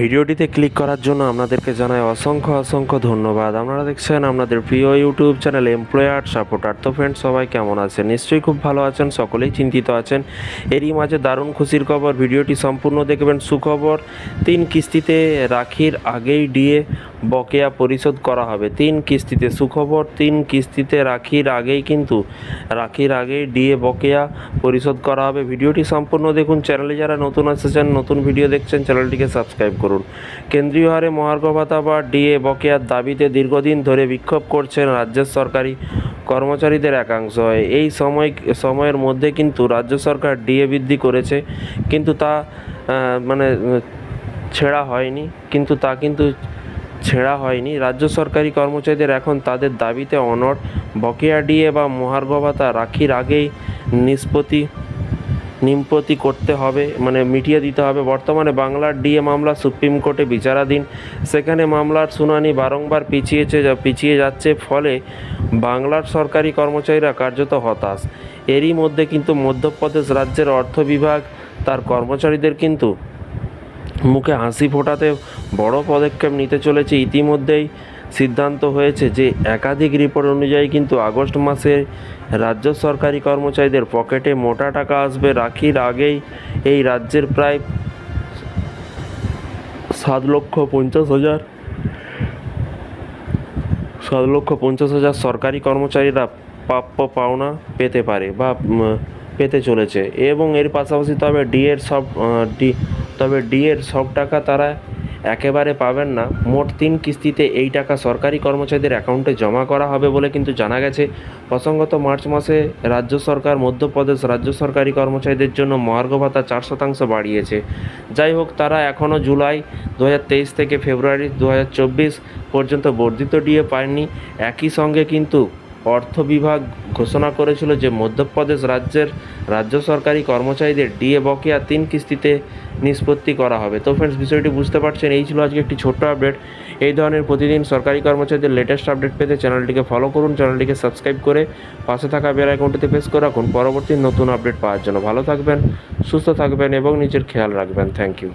ভিডিওটিতে ক্লিক করার জন্য আপনাদেরকে জানাই অসংখ্য অসংখ্য ধন্যবাদ। আপনারা দেখছেন আপনাদের প্রিয় ইউটিউব চ্যানেল এমপ্লয়ার সাপোর্টার। তো ফ্রেন্ড সবাই কেমন আছেন? নিশ্চয়ই খুব ভালো আছেন, সকলেই চিন্তিত আছেন। এরই মাঝে দারুণ খুশির খবর, ভিডিওটি সম্পূর্ণ দেখবেন সুখবর। তিন কিস্তিতে রাখির আগেই ডিএ বকেয়া পরিশোধ করা হবে। তিন কিস্তিতে সুখবর, তিন কিস্তিতে রাখির আগেই কিন্তু রাখির আগেই ডিএ বকেয়া পরিশোধ করা হবে। ভিডিওটি সম্পূর্ণ দেখুন। চ্যানেলে যারা নতুন এসেছেন, নতুন ভিডিও দেখছেন, চ্যানেলটিকে সাবস্ক্রাইব করুন। কেন্দ্রীয় হারে মহার্ঘ ভাতা বা ডিএ বকেয়ার দাবিতে দীর্ঘদিন ধরে বিক্ষোভ করছেন রাজ্যের সরকারি কর্মচারীদের একাংশ। হয় এই সময়, সময়ের মধ্যে কিন্তু রাজ্য সরকার ডিএ বৃদ্ধি করেছে, কিন্তু তা মানে ছেঁড়া হয়নি, কিন্তু তা কিন্তু ছেঁড়া হয়নি। রাজ্য সরকারি কর্মচারীদের এখন তাদের দাবিতে অনড় বকেয়া ডিএ বা মহার্ঘ ভাতা রাখির আগেই নিষ্পত্তি নিম্পতি করতে হবে মানে মিটিয়ে দিতে হবে। বর্তমানে বাংলার ডিএ মামলা সুপ্রিম কোর্টে বিচারাধীন। সেখানে মামলার শুনানি বারংবার পিছিয়েছে পিছিয়ে যাচ্ছে ফলে বাংলার সরকারি কর্মচারীরা কার্যত হতাশ। এরই মধ্যে কিন্তু মধ্যপ্রদেশ রাজ্যের অর্থ বিভাগ তার কর্মচারীদের কিন্তু মুখে হাসি ফোটাতে বড় পদক্ষেপ নিতে চলেছে। ইতিমধ্যেই সিদ্ধান্ত হয়েছে যে একাধিক রিপোর্ট অনুযায়ী কিন্তু আগস্ট মাসে রাজ্য সরকারি কর্মচারীদের পকেটে মোটা টাকা আসবে। রাখির আগেই এই রাজ্যের প্রায় সাত লক্ষ পঞ্চাশ হাজার, সাত লক্ষ পঞ্চাশ হাজার সরকারি কর্মচারীরা প্রাপ্য পাওনা পেতে পারে বা পেতে চলেছে। এবং এর পাশাপাশি তবে ডিএর সব ডি তবে ডিএর সব টাকা তারা একেবারে পাবেন না। মোট তিন কিস্তিতে এই টাকা সরকারি কর্মচারীদের অ্যাকাউন্টে জমা করা হবে বলে কিন্তু জানা গেছে। প্রসঙ্গত মার্চ মাসে রাজ্য সরকার, মধ্যপ্রদেশ রাজ্য সরকারি কর্মচারীদের জন্য মহার্ঘ ভাতা চার শতাংশ বাড়িয়েছে। যাই হোক, তারা এখনও জুলাই দু হাজার তেইশ থেকে ফেব্রুয়ারি দু হাজার চব্বিশ পর্যন্ত বর্ধিত ডিএ পায়নি। একই সঙ্গে কিন্তু অর্থ বিভাগ ঘোষণা করেছিল যে মধ্যপ্রদেশ রাজ্যের রাজ্য সরকারি কর্মচারীদের ডিএ বকেয়া তিন কিস্তিতে নিষ্পত্তি করা হবে। তো ফ্রেন্ডস বিষয়টি বুঝতে পারছেন, এই ছিল আজকে একটি ছোট্ট আপডেট এই ধরনের প্রতিদিন সরকারি কর্মচারীদের লেটেস্ট আপডেট পেতে চ্যানেলটিকে ফলো করুন চ্যানেলটিকে সাবস্ক্রাইব করে পাশে থাকা বেল আইকনটিতে প্রেস করে রাখুন। পরবর্তী নতুন আপডেট পাওয়ার জন্য ভালো থাকবেন, সুস্থ থাকবেন এবং নিজের খেয়াল রাখবেন। Thank you